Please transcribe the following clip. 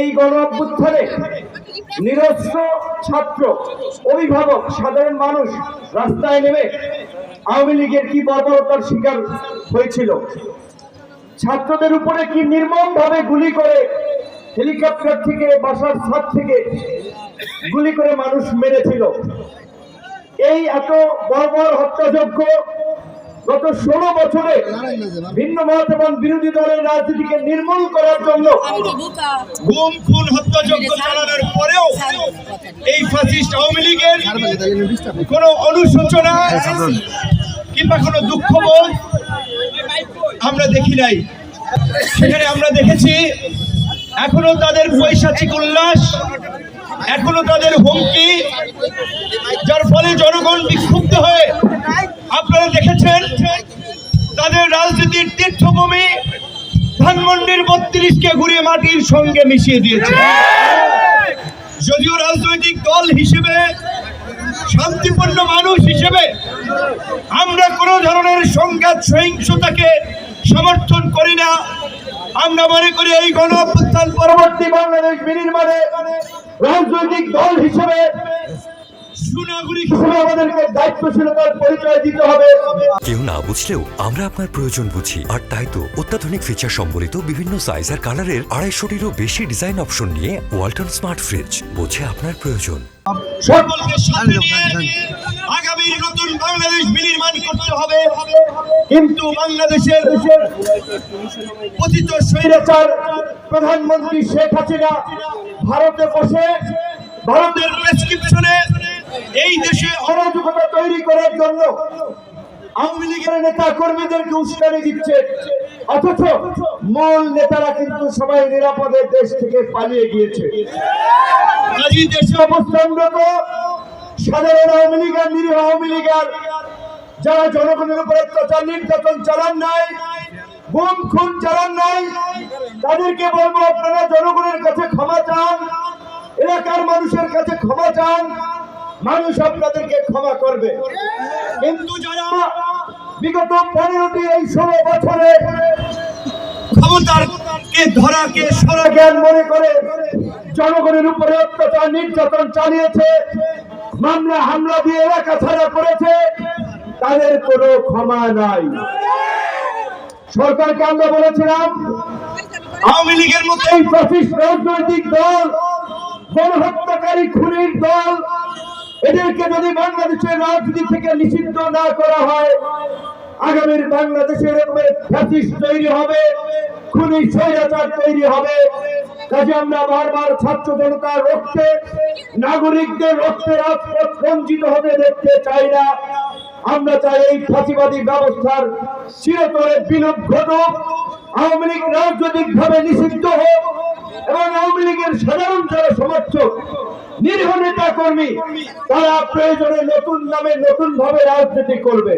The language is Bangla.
এই গণ অভ্যুত্থানে নিরস্ত্র ছাত্র, অভিভাবক, সাধারণ মানুষ রাস্তায় নেমে আওয়ামী লীগের কি বর্বরতার শিকার হয়েছিল? ছাত্রদের উপরে কি নির্মম ভাবে গুলি করে হেলিকপ্টার থেকে, বাসার ছাদ থেকে গুলি করে মানুষ মেরেছিল? এই এত বর্বর হত্যাযজ্ঞ গত ষোলো বছরে ভিন্ন মত এবং বিরোধী দলের রাজনীতিকে নির্মূল করার জন্য গুম, খুন, হত্যাযজ্ঞ চালানোর পরেও এই ফাসিস্ট আওয়ামী লীগের কোনো অনুশোচনা কিংবা কোনো দুঃখবোধ আমরা দেখি নাই। সেখানে আমরা দেখেছি, এখনও তাদের পৈশাচিক উল্লাস, এখনও তাদের হুমকি, যার ফলে জনগণ বিক্ষুব্ধ হয়ে আপনারা দেখেছেন তাদের রাজনীতির তীর্থভূমি ধানমন্ডির বত্রিশকে ঘুরে মাটির সঙ্গে মিশিয়ে দিয়েছে। যদিও রাজনৈতিক দল হিসেবে, শান্তিপূর্ণ মানুষ হিসেবে আমরা কোনো ধরনের সংঘাত, সহিংসতাকে সমর্থন করি না। আমরা মনে করি এই গণ পরবর্তী বাংলাদেশ বিনির্মাণে রাজনৈতিক দল হিসেবে সুনাগরিক হিসেবে আমাদেরকে দায়িত্বশীলতার পরিচয় দিতে হবে। কেউ না বুঝলেও আমরা আপনার প্রয়োজন বুঝি। আর তাই তো অত্যাধুনিক ফিচার সম্বলিত বিভিন্ন সাইজ আর কালারের আড়াইশোটিরও বেশি ডিজাইন অপশন নিয়ে ওয়ালটন স্মার্ট ফ্রিজ বোঝে আপনার প্রয়োজন। সকলকে সাথে নিয়ে আগামীর নতুন বাংলাদেশ বিনির্মাণ করতে হবে। কিন্তু বাংলাদেশের পতিত স্বৈরাচার স্বৈরাচার প্রধানমন্ত্রী শেখ হাসিনা ভারতে বসে ভারতের প্রেসক্রিপশনে এই দেশে অরাজকতা তৈরি করার জন্য আওয়ামী লীগের নেতা কর্মীদেরকে উস্কানি দিচ্ছে। অথচ মূল নেতারা কিন্তু সবাই নিরাপদে দেশ থেকে পালিয়ে গিয়েছে। সাধারণ আওয়ামী লীগের নিরীহ আওয়ামী লীগের যারা জনগণের উপর অত্যাচার, নির্যাতন চালান নাই গুম খুন চালান নাই, তাদেরকে বলব আপনারা জনগণের কাছে ক্ষমা চান, এলাকার মানুষের কাছে ক্ষমা চান মানুষ আপনাদেরকে ক্ষমা করবে। কিন্তু যারা বিগত পনেরোটি এই ষোলো বছরে জনগণের উপরে অত্যাচার, নির্যাতন চালিয়েছে, মামলা, হামলা দিয়ে এলাকা ছাড়া করেছে, তাদের কোনো ক্ষমা নাই। সরকারকে আমরা বলেছিলাম, আওয়ামী লীগের মতো এই রাজনৈতিক দল, গণহত্যাকারী খুনির দল এদেরকে যদি বাংলাদেশের রাজনীতি থেকে নিষিদ্ধ না করা হয়, আগামীর ফ্যাসিস্ট তৈরি হবে, খুনি স্বৈরাচার তৈরি হবে। কাজে আমরা বারবার ছাত্র জনতার রক্তে, নাগরিকদের রক্তে রাজপথ রঞ্জিত হতে দেখতে চাই না। আমরা চাই এই ফাঁসিবাদী ব্যবস্থার চিরতরে বিলোপ ঘটুক আওয়ামী লীগ রাজনৈতিক ভাবে নিষিদ্ধ হোক, এবং আওয়ামী লীগের সাধারণ যারা সমর্থক নিরীহ নেতা কর্মী তারা প্রয়োজনে নতুন নামে নতুন ভাবে রাজনীতি করবে।